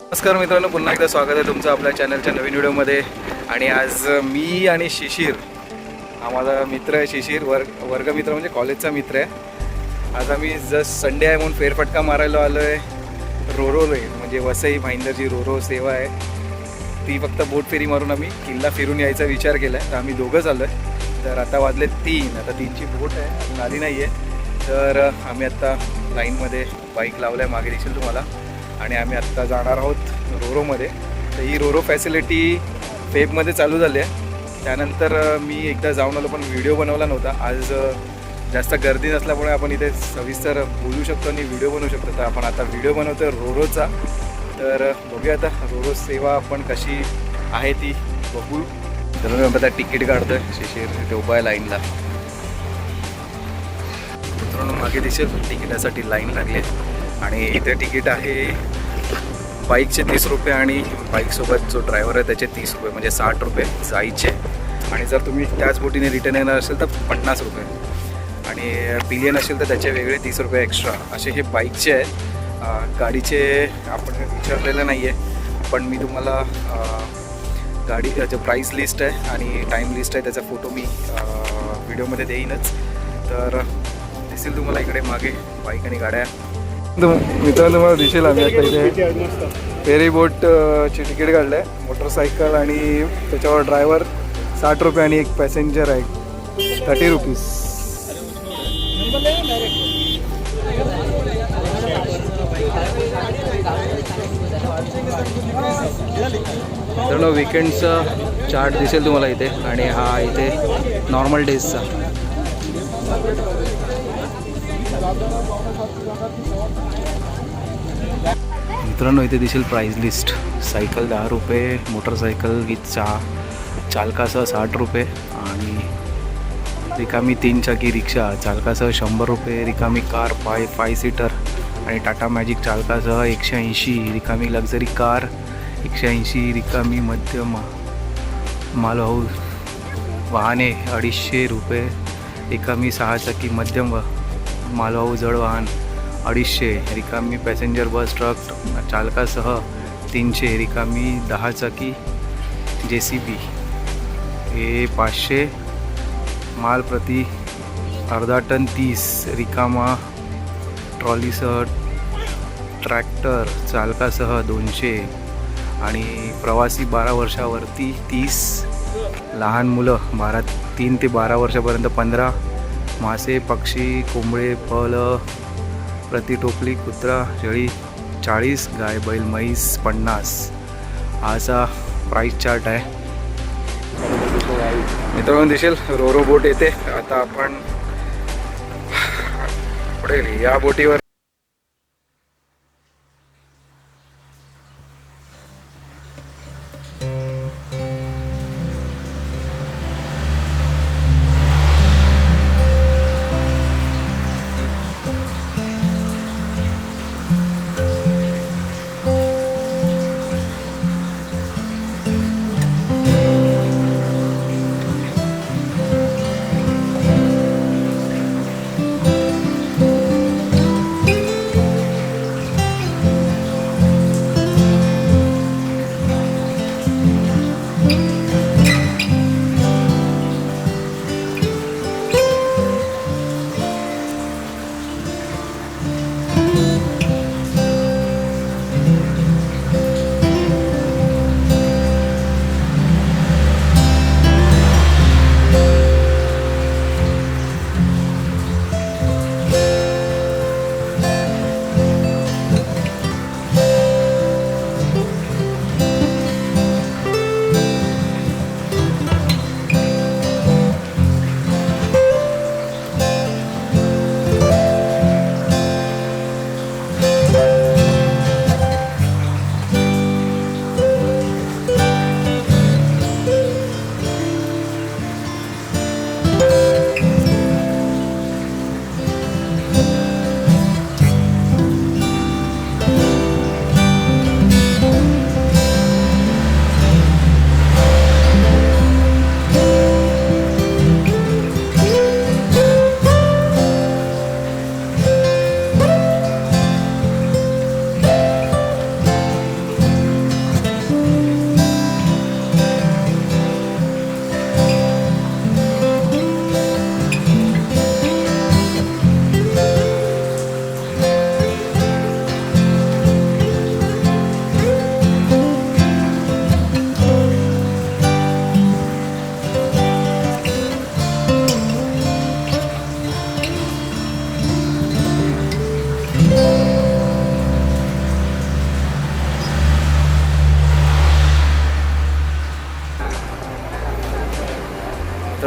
नमस्कार मित्रांनो पुन्हा एकदा स्वागत आहे तुमचं आपल्या चॅनलच्या नवीन व्हिडिओमध्ये. आणि आज मी आणि शिशिर हा माझा मित्र आहे शिशिर वर्ग वर्गमित्र म्हणजे कॉलेजचा मित्र आहे. आज आम्ही जस्ट संडे आहे म्हणून फेरफटका मारायला आलो आहे रोरो रे म्हणजे वसई भाईंदरची रोरो सेवा आहे. ती फक्त बोट फेरी मारून आम्ही किल्ला फिरून यायचा विचार केला आहे तर आम्ही दोघंच आलो आहे तर आता वाजले तीन आता तीनची बोट आहे आली नाही आहे तर आम्ही आत्ता लाईनमध्ये बाईक लावल्या मागे दिसेल तुम्हाला. आणि आम्ही आत्ता जाणार आहोत रोरोमध्ये. तर ही रोरो फॅसिलिटी फेबमध्ये चालू झाली आहे. त्यानंतर मी एकदा जाऊन आलो पण व्हिडिओ बनवला नव्हता. आज जास्त गर्दी नसल्यामुळे आपण इथे सविस्तर बोलू शकतो आणि व्हिडिओ बनवू शकतो. तर आपण आता व्हिडिओ बनवतो रोरोचा. तर बघूया आता रोरो सेवा आपण कशी आहे ती बघू. तर मी आता तिकीट काढतोय शिशिर इथे उभा आहे लाईनला. मित्रांनो मागे दिसेल तिकिटासाठी लाईन लागली आहे. आणि इथे तिकीट आहे बाईकचे तीस रुपये आणि बाईकसोबत जो ड्रायव्हर आहे त्याचे तीस रुपये म्हणजे साठ रुपये जायचे. आणि जर तुम्ही त्याच बोटीने रिटर्न येणार असेल तर पन्नास रुपये. आणि पिलियन असेल तर त्याचे वेगळे तीस रुपये एक्स्ट्रा असे हे बाईकचे आहेत. गाडीचे आपण विचारलेलं नाही आहे पण मी तुम्हाला गाडी जो प्राईस लिस्ट आहे आणि टाईम लिस्ट आहे त्याचा फोटो मी व्हिडिओमध्ये देईनच. तर दिसेल तुम्हाला इकडे मागे बाईक आणि गाड्या. मित्रांनो तुम्हाला दिसेल आम्ही आता इथे. फेरी तिकीट काढलं आहे मोटरसायकल आणि त्याच्यावर ड्रायव्हर साठ रुपये आणि एक पॅसेंजर आहे. Thirty rupees. मित्रांनो विकेंडचा चार्ट दिसेल तुम्हाला इथे. आणि हा इथे नॉर्मल डेजचा मित्रांनो इथे दिसेल प्राईज लिस्ट सायकल दहा रुपये मोटरसायकल विथ चा चालकासह साठ रुपये आणि रिकामी तीन चाकी रिक्षा. चालकासह शंभर रुपये रिकामी कार फाय फाय सीटर आणि टाटा मॅजिक चालकासह एकशे ऐंशी रिकामी लक्झरी कार एकशे ऐंशी रिकामी मध्यम मालवाहू वाहने अडीचशे रुपये रिकामी सहा चाकी मध्यम व मालवाहू जड वाहन. अडीचशे रिकामी पॅसेंजर बस ट्रक चालकासह तीनशे रिकामी दहा चाकी जे सी बी हे पाचशे माल प्रति अर्धा टन तीस रिकामा ट्रॉलीसह ट्रॅक्टर चालकासह दोनशे आणि प्रवासी बारा वर्षावरती तीस लहान मुलं बारा तीन ते बारा वर्षापर्यंत पंधरा मासे पक्षी कोंबडे फळं प्रति टोपली कुत्रा शेळी चाळीस गाय बैल म्हैस पन्नास. असा प्राईस चार्ट आहे. मित्रांनो दिसेल रोरो बोट येते. आता आपण पुढे या बोटीवर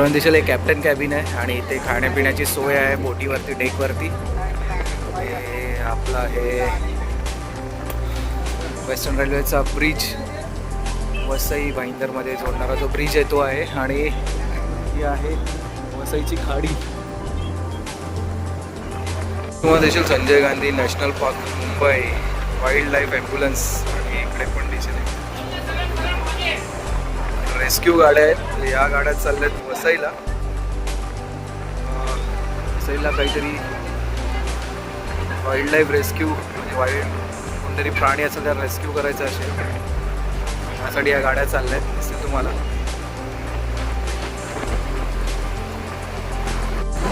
मित्रांनो दिसेल एक कॅप्टन कॅबिन आहे आणि इथे खाण्यापिण्याची सोय आहे बोटीवरती डेकवरती आपला हे वेस्टर्न रेल्वेचा ब्रिज वसई भाईंदरमध्ये जोडणारा जो ब्रिज आहे तो आहे आणि ही आहे वसईची खाडी. तुम्हाला दिसेल Sanjay Gandhi national park Mumbai wild life ambulance आणि इकडे पण दिसेल रेस्क्यू गाड्या आहेत. या गाड्या चालल्यात. वसईला वसईला काहीतरी वाईल्ड लाईफ रेस्क्यू म्हणजे वाईल्ड कोणतरी प्राणी असेल त्याला रेस्क्यू करायचं असेल. त्यासाठी या गाड्या चालल्या आहेत दिसतील तुम्हाला.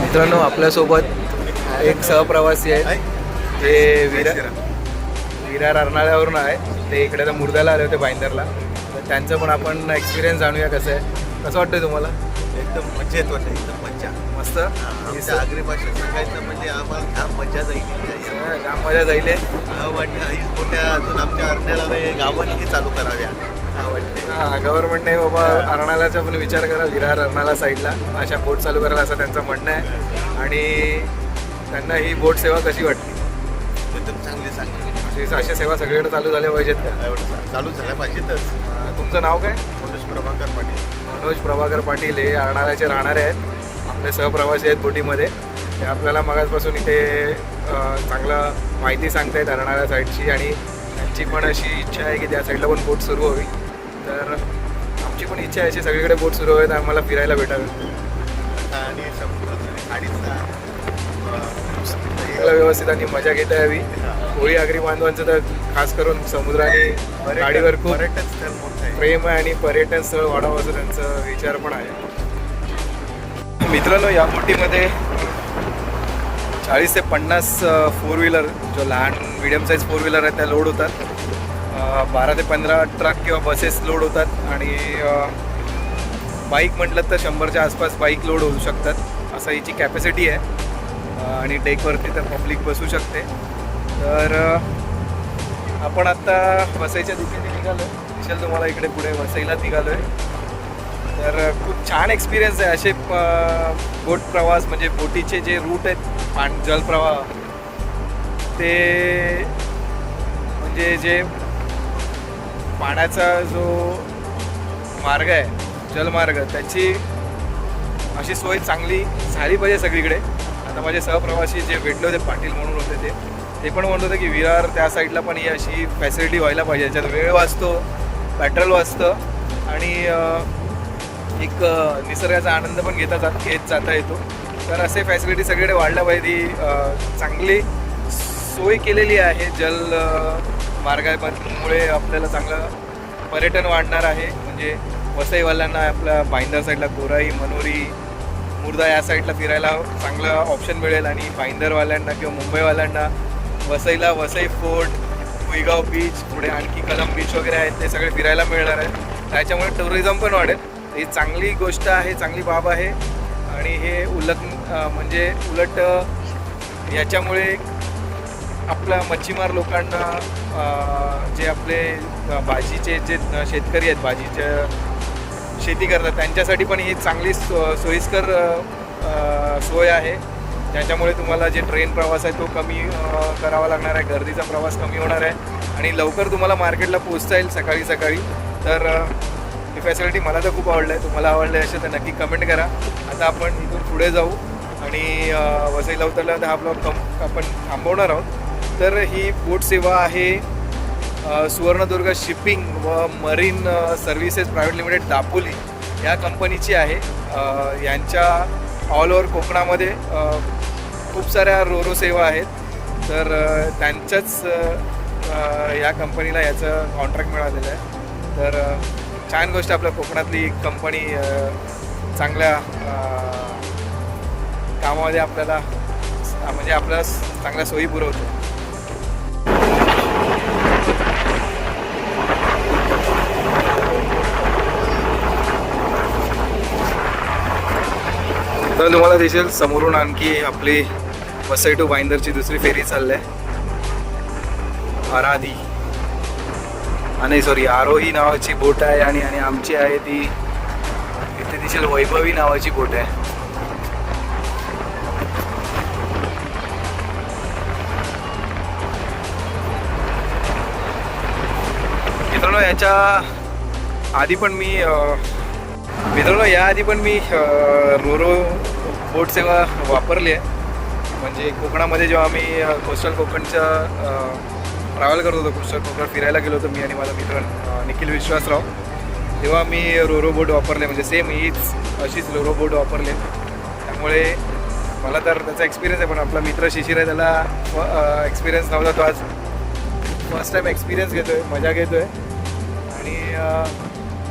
मित्रांनो आपल्यासोबत एक सहप्रवासी आहेत. ते विरा विरार अर्नाळ्यावरून आहे. ते इकडे आता मुर्द्याला आले होते भाईंदरला तर त्यांचं पण आपण एक्सपिरियन्स जाणूया कसं आहे. कसं वाटतंय तुम्हाला? एकदम मजेत वाटत एकदम मज्जा मस्त. आमच्या आगरी भाषेत सांगायचं म्हणजे आम्हाला ह्या मजा जाईल जाम मजा जाईल हे. वाटतं आई मोठ्या अजून आमच्या अर्ध्याला गावांनी चालू कराव्या. हा वाटते हा गव्हर्नमेंटने बाबा अर्नाळ्याचा पण विचार करा विरार अर्नाळा साईडला अशा बोट चालू करायला असं त्यांचं म्हणणं आहे. आणि त्यांना ही बोट सेवा कशी वाटते एकदम चांगली चांगली अशी अशा सेवा सगळीकडे चालू झाल्या पाहिजेत का? चालू झाल्या पाहिजेतच. तुमचं नाव काय? प्रभाकर पाटील. मनोज प्रभाकर पाटील हे अर्नाळ्याचे राहणारे आहेत. आपले सहप्रवासी आहेत बोटीमध्ये. ते आपल्याला मगाचपासून इथे चांगलं माहिती सांगतायत अर्नाळ्या साईडची आणि त्यांची पण अशी इच्छा आहे की त्या साईडला पण बोट सुरू व्हावी तर आमची पण इच्छा आहे अशी सगळीकडे बोट सुरू होईल आम्हाला फिरायला भेटावे. आणि चांगलं व्यवस्थित आणि मजा घेता यावी. होळी आगरी बांधवांचं तर खास करून समुद्राने गाडीवर खूप पर्यटन स्थळ मोठं प्रेम आहे आणि पर्यटन स्थळ वाढावं असं त्यांचा विचार पण आहे. मित्रांनो या बोटीमध्ये चाळीस ते पन्नास फोर व्हीलर जो लहान मिडियम साईज फोर व्हीलर आहेत त्या लोड होतात. बारा ते पंधरा ट्रक किंवा बसेस लोड होतात आणि बाईक म्हटलं तर शंभरच्या आसपास बाईक लोड होऊ शकतात. असं हिची कॅपॅसिटी आहे. आणि डेकवरती तर पब्लिक बसू शकते. तर आपण आता वसईच्या दिशेने निघालो दिसेल तुम्हाला इकडे पुढे वसईला निघालो आहे तर खूप छान एक्सपिरियन्स आहे. असे बोट प्रवास म्हणजे बोटीचे जे रूट आहेत पाण जलप्रवाह ते म्हणजे जे पाण्याचा जो मार्ग आहे जलमार्ग त्याची अशी सोय चांगली झाली पाहिजे सगळीकडे. आता माझे सहप्रवासी जे भेटले होते पाटील म्हणून होते ते ते पण म्हणत होते की विरार त्या साईडला पण ही अशी फॅसिलिटी व्हायला पाहिजे. याच्यात वेळ वाचतो पेट्रोल वाचतं आणि एक निसर्गाचा आनंद पण घेता जात घेत जाता येतो. तर असे फॅसिलिटी सगळीकडे वाढल्या पाहिजे. चांगली सोय केलेली आहे. जल मार्गामुळे आपल्याला चांगलं पर्यटन वाढणार आहे. म्हणजे वसईवाल्यांना आपल्या भाईंदर साईडला गोराई मनोरी मुर्दा या साईडला फिरायला चांगला ऑप्शन मिळेल आणि भाईंदरवाल्यांना किंवा मुंबईवाल्यांना वसईला वसई फोर्ट कुईगाव बीच पुढे आणखी कलम बीच वगैरे आहेत ते सगळे फिरायला मिळणार आहे त्याच्यामुळे टुरिझम पण वाढेल. ही चांगली गोष्ट आहे चांगली बाब आहे. आणि हे उलट म्हणजे उलट याच्यामुळे आपल्या मच्छीमार लोकांना जे आपले भाजीचे जे शेतकरी आहेत भाजीच्या शेती करतात. त्यांच्यासाठी पण ही चांगली सो सोयीस्कर सोय आहे. ज्याच्यामुळे तुम्हाला जे ट्रेन प्रवास आहे तो कमी करावा लागणार आहे. गर्दीचा प्रवास कमी होणार आहे. आणि लवकर तुम्हाला मार्केटला पोचता येईल सकाळी सकाळी. तर ही फॅसिलिटी मला तर खूप आवडलं आहे. तुम्हाला आवडलं असेल तर नक्की कमेंट करा. आता आपण इथून पुढे जाऊ. आणि वसई वसईला उतरल्यानंतर हा ब्लॉग कम आपण थांबवणार आहोत. तर ही बोट सेवा आहे. सुवर्णदुर्ग शिपिंग व marine services private limited Dapoli या कंपनीची आहे. यांच्या ऑल ओव्हर कोकणामध्ये खूप साऱ्या रोरो सेवा आहेत. तर त्यांच्याच या कंपनीला याचं कॉन्ट्रॅक्ट मिळालेलं आहे. तर छान गोष्ट आपल्या कोकणातली कंपनी चांगल्या कामामध्ये आपल्याला म्हणजे आपल्याला चांगल्या सोयी पुरवतो. तर तुम्हाला दिसेल समोरून आणखी आपली वसई टू बाइंदरची दुसरी फेरी चालली आहे. आराधी. आणि सॉरी आरोही नावाची बोट आहे आणि आणि आमची आहे ती इथे दिसेल वैभवी नावाची बोट आहे. मित्रांनो याच्या आधी पण मी अं, मित्रांनो याआधी पण मी रोरो बोट सेवा वापरली आहे. म्हणजे कोकणामध्ये जेव्हा मी कोस्टल कोकणच्या ट्रॅव्हल करत होतो कोस्टल कोकण फिरायला गेलो होतो मी आणि माझा मित्र निखिल विश्वासराव. तेव्हा मी रोरो बोट वापरले म्हणजे सेम हीच अशीच रोरो बोट वापरले. त्यामुळे मला तर त्याचा एक्सपिरियन्स आहे पण आपला मित्र शिशिर आहे त्याला एक्सपिरियन्स नव्हता तो आज. फर्स्ट टाइम एक्सपिरियन्स घेतोय मजा घेतोय. आणि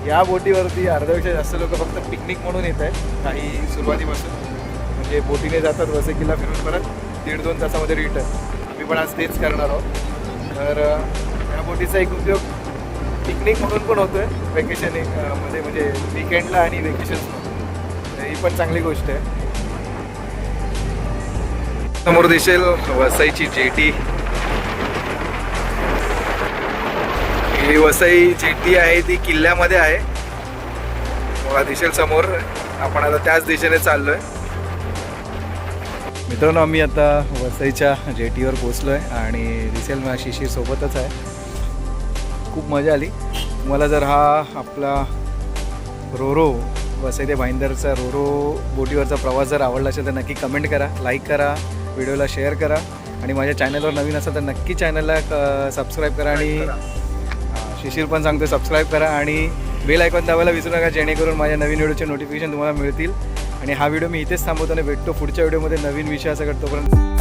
या बोटीवरती अर्ध्यापेक्षा जास्त लोक फक्त पिकनिक म्हणून येत आहेत काही सुरुवातीपासून. म्हणजे बोटीने जातात वसईकीला फिरून परत दीड दोन तासामध्ये रिटर्न आम्ही पण आज तेच करणार आहोत. तर या बोटीचा एक उपयोग पिकनिक म्हणून पण होतोय. वेकेशनमध्ये म्हणजे विकेंडला आणि वेकेशन ही पण चांगली गोष्ट आहे. समोर दिसेल वसईची जेटी. ही वसई जेटी आहे ती किल्ल्यामध्ये आहे. दिसेल समोर. आपण आता त्याच दिशेने चाललोय. मित्रांनो आम्ही आता वसईच्या जेटीवर पोचलो आहे आणि दिसेल माझ्या शिशीर सोबतच आहे. खूप मजा आली. तुम्हाला जर हा आपला रोरो वसई ते भाईंदरचा रोरो बोटीवरचा प्रवास जर आवडला असेल तर नक्की कमेंट करा लाईक करा व्हिडिओला शेअर करा आणि माझ्या चॅनलवर नवीन असेल तर नक्की चॅनलला सबस्क्राईब करा आणि शिशीर पण सांगतो सबस्क्राईब करा आणि बेल आयकॉन दाबायला विसरू नका जेणेकरून माझ्या नवीन व्हिडिओचे नोटिफिकेशन तुम्हाला मिळतील. आणि हा व्हिडिओ मी इथेच थांबवतो आणि भेटतो पुढच्या व्हिडिओमध्ये नवीन विषयासकट तोपर्यंत.